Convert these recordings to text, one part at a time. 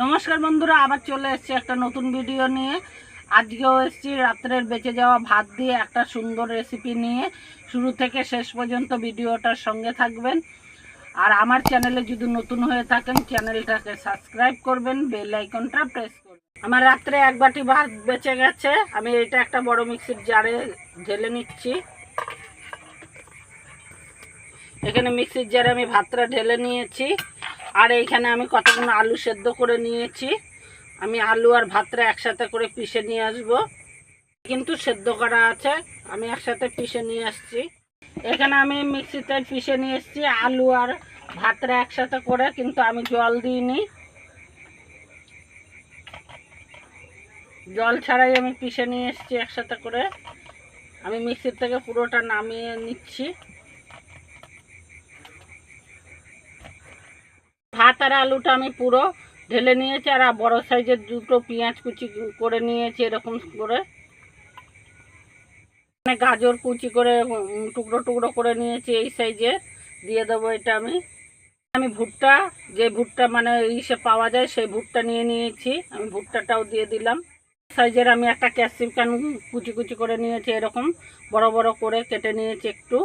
নমস্কার বন্ধুরা, আবার চলে এসেছি একটা নতুন ভিডিও নিয়ে। আজকেও এসেছি রাত্রের বেঁচে যাওয়া ভাত দিয়ে একটা সুন্দর রেসিপি নিয়ে। শুরু থেকে শেষ পর্যন্ত ভিডিওটার সঙ্গে থাকবেন। আর আমার চ্যানেলে যদি নতুন হয়ে থাকেন চ্যানেলটাকে সাবস্ক্রাইব করবেন বেল আইকনটা প্রেস করবেন। আমার রাত্রে এক বাটি ভাত বেঁচে গেছে। আমি এটা একটা বড় মিক্সির জারে ঢেলে নিচ্ছি। এখানে মিক্সির জারে আমি ভাতটা ঢেলে নিয়েছি। আর এইখানে আমি কতগুলো আলু সেদ্ধ করে নিয়েছি। আমি আলু আর ভাতটা একসাথে করে পিষে নিয়ে আসব। কিন্তু সেদ্ধ করা আছে, আমি একসাথে পিষে নিয়ে আসছি। এখানে আমি মিক্সিতে পিষে নিয়ে এসেছি, আলু আর ভাতটা একসাথে করে, কিন্তু আমি জল দিইনি। জল ছাড়াই আমি পিষে নিয়ে এসেছি একসাথে করে। আমি মিক্সির থেকে পুরোটা নামিয়ে নিচ্ছি ভাত আর আলুটা আমি পুরো ঢেলে নিয়েছি আর বড় সাইজের দুটো পেঁয়াজ কুচি করে নিয়েছি এরকম করে। মানে গাজর কুচি করে টুকরো টুকরো করে নিয়েছি এই সাইজের দিয়ে দেবো এটা আমি। আমি ভুট্টা, যে ভুট্টা মানে ইসে পাওয়া যায় সেই ভুট্টা নিয়ে নিয়েছি। আমি ভুট্টাটাও দিয়ে দিলাম। সাইজের আমি একটা ক্যাপসিকাম কুচি কুচি করে নিয়েছি এরকম। বড় বড় করে কেটে নিয়েছি একটু।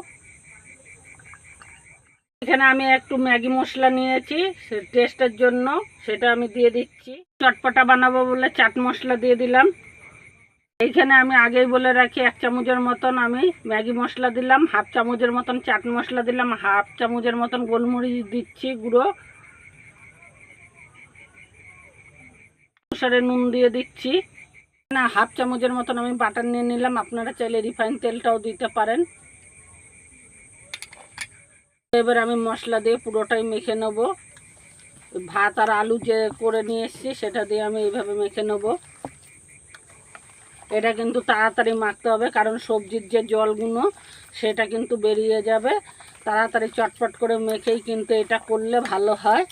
এখানে আমি একটু ম্যাগি মশলা নিয়েছি টেস্টের জন্য সেটা আমি দিয়ে দিচ্ছি। চটপটা বানাবো বলে চাট মশলা দিয়ে দিলাম। এইখানে আমি আগেই বলে রাখি, এক চামচের মতন আমি ম্যাগি মশলা দিলাম, হাফ চামচের মতন চাট মশলা দিলাম, হাফ চামচের মতন গোলমরিচ দিচ্ছি গুঁড়ো। অনুসারে নুন দিয়ে দিচ্ছি। না, হাফ চামচের মতন আমি বাটার নিয়ে নিলাম, আপনারা চাইলে রিফাইন তেলটাও দিতে পারেন। এবার আমি মশলা দিয়ে পুরোটাই মেখে নেব। ভাত আর আলু যে করে নিয়ে এসেছি, সেটা দিয়ে আমি এইভাবে মেখে নেব। এটা কিন্তু তাড়াতাড়ি মাখতে হবে, কারণ সবজির যে জলগুলো, সেটা কিন্তু বেরিয়ে যাবে। তাড়াতাড়ি চটপট করে মেখেই কিন্তু এটা করলে ভালো হয়।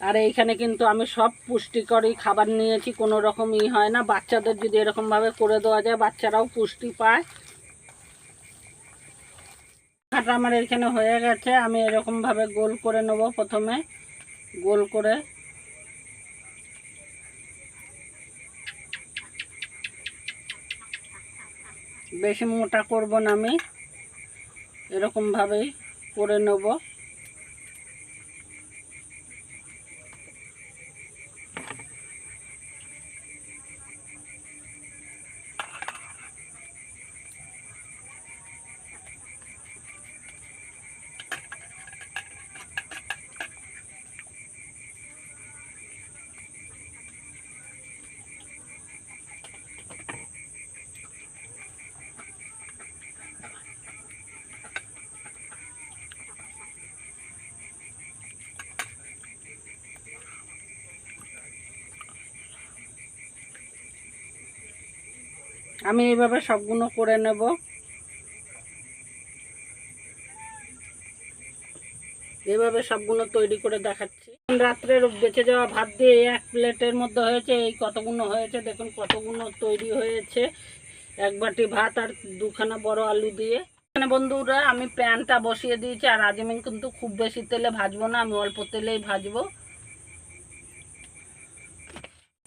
আর এইখানে কিন্তু আমি সব পুষ্টিকরই খাবার নিয়েছি, কোনো রকম ই হয় না। বাচ্চাদের যদি এরকমভাবে করে দেওয়া যায়, বাচ্চারাও পুষ্টি পায়। মাখাটা আমার এখানে হয়ে গেছে। আমি এরকমভাবে গোল করে নেব প্রথমে। গোল করে। বেশি মোটা করব না আমি। এরকমভাবেই করে নেব। আমি এইভাবে সবগুলো করে নেব। এইভাবে সবগুলো তৈরি করে দেখাচ্ছি। রাত্রের বেঁচে যাওয়া ভাত দিয়ে এক প্লেটের মধ্যে হয়েছে, এই কতগুলো হয়েছে দেখুন, কতগুলো তৈরি হয়েছে। এক বাটি ভাত আর দুখানা বড় আলু দিয়ে। এখানে বন্ধুরা, আমি প্যানটা বসিয়ে দিয়েছি, আর আজ কিন্তু খুব বেশি তেলে ভাজবো না, আমি অল্প তেলেই ভাজবো।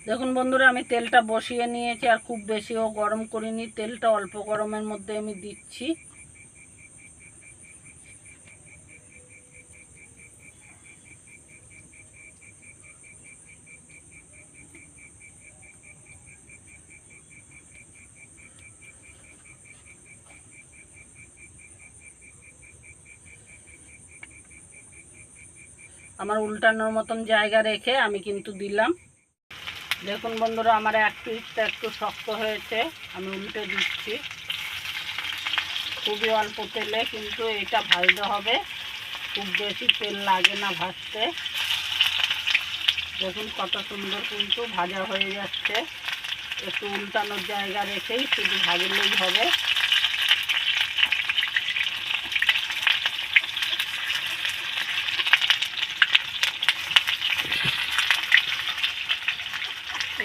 দেখুন বন্ধুরা, আমি তেলটা বসিয়ে নিয়েছি আর খুব বেশিও গরম করিনি। তেলটা অল্প গরমের মধ্যে আমি দিচ্ছি। আমার উল্টানোর মতন জায়গা রেখে আমি কিন্তু দিলাম। দেখুন বন্ধুরা, আমার এক পিসটা একটু শক্ত হয়েছে, আমি উল্টে দিচ্ছি। খুবই অল্প তেলে, কিন্তু এটা ভাজতে হবে। খুব বেশি তেল লাগে না ভাজতে। দেখুন কত সুন্দর কিন্তু ভাজা হয়ে যাচ্ছে। একটু উল্টানোর জায়গা রেখেই শুধু ভাজলেই হবে।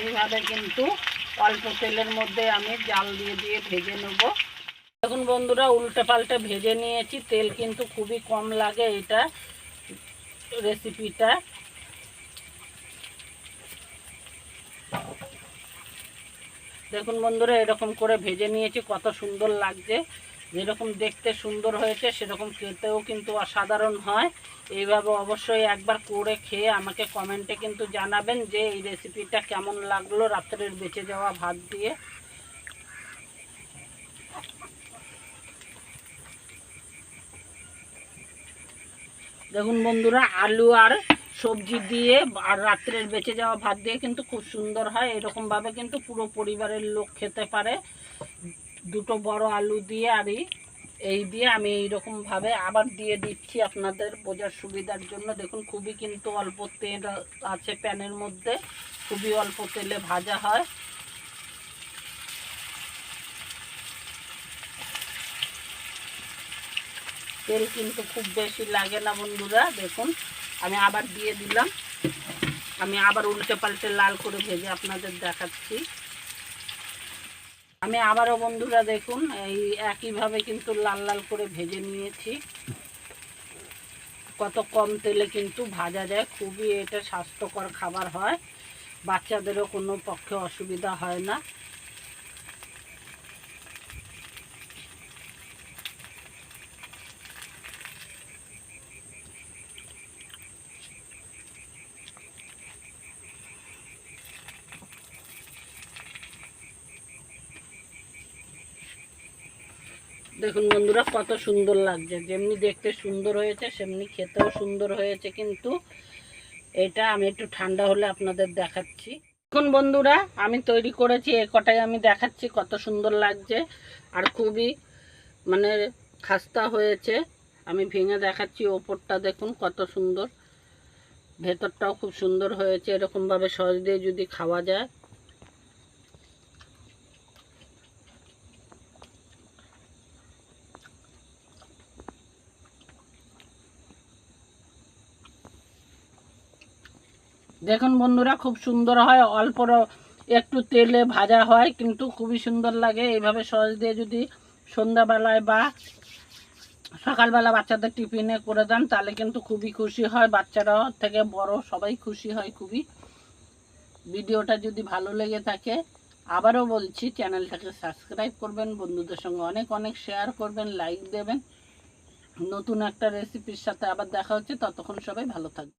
এইভাবে কিন্তু অল্প তেলের মধ্যে আমি জাল দিয়ে দিয়ে ভেজে নেব। দেখুন বন্ধুরা উল্টে পাল্টে ভেজে নিয়েছি। তেল কিন্তু খুবই কম লাগে এটা রেসিপিটা। দেখুন বন্ধুরা, এরকম করে ভেজে নিয়েছি, কত সুন্দর লাগছে। যেরকম দেখতে সুন্দর হয়েছে, সেরকম খেতেও কিন্তু অসাধারণ হয়। এইভাবে অবশ্যই একবার করে খেয়ে আমাকে কমেন্টে কিন্তু জানাবেন যে এই রেসিপিটা কেমন লাগল রাত্রের বেঁচে যাওয়া ভাত দিয়ে। দেখুন বন্ধুরা, আলু আর সবজি দিয়ে আর রাত্রের বেঁচে যাওয়া ভাত দিয়ে কিন্তু খুব সুন্দর হয়। এরকমভাবে কিন্তু পুরো পরিবারের লোক খেতে পারে। দুটো বড় আলু দিয়ে আর এই- দিয়ে আমি এইরকমভাবে আবার দিয়ে দিচ্ছি আপনাদের বোঝার সুবিধার জন্য। দেখুন, খুবই কিন্তু অল্প তেল আছে প্যানের মধ্যে, খুবই অল্প তেলে ভাজা হয়। তেল কিন্তু খুব বেশি লাগে না বন্ধুরা, দেখুন, আমি আবার দিয়ে দিলাম। আমি আবার উল্টে পাল্টে লাল করে ভেজে আপনাদের দেখাচ্ছি। আমি আবারও বন্ধুরা দেখুন, এই একইভাবে কিন্তু লাল লাল করে ভেজে নিয়েছি। কত কম তেলে কিন্তু ভাজা যায়, খুবই এটা স্বাস্থ্যকর খাবার হয়। বাচ্চাদেরও কোনো পক্ষে অসুবিধা হয় না। দেখুন বন্ধুরা, কত সুন্দর লাগছে। যেমনি দেখতে সুন্দর হয়েছে, সেমনি খেতেও সুন্দর হয়েছে, কিন্তু এটা আমি একটু ঠান্ডা হলে আপনাদের দেখাচ্ছি। এখন বন্ধুরা, আমি তৈরি করেছি, এ কটাই আমি দেখাচ্ছি, কত সুন্দর লাগছে। আর খুবই মানে খাস্তা হয়েছে, আমি ভেঙে দেখাচ্ছি ওপরটা, দেখুন কত সুন্দর। ভেতরটাও খুব সুন্দর হয়েছে, এরকমভাবে সস দিয়ে যদি খাওয়া যায়। দেখুন বন্ধুরা, খুব সুন্দর হয়। অল্প একটু তেলে ভাজা হয়, কিন্তু খুবই সুন্দর লাগে। এইভাবে সস দিয়ে যদি সন্ধ্যাবেলায় বা সকালবেলা বাচ্চাদের টিফিনে করে দেন, তাহলে কিন্তু খুবই খুশি হয়। বাচ্চারা থেকে বড় সবাই খুশি হয় খুবই। ভিডিওটা যদি ভালো লেগে থাকে, আবারও বলছি, চ্যানেলটাকে সাবস্ক্রাইব করবেন, বন্ধুদের সঙ্গে অনেক অনেক শেয়ার করবেন লাইক দেবেন। নতুন একটা রেসিপির সাথে আবার দেখা হচ্ছে। ততক্ষণ সবাই ভালো থাকবে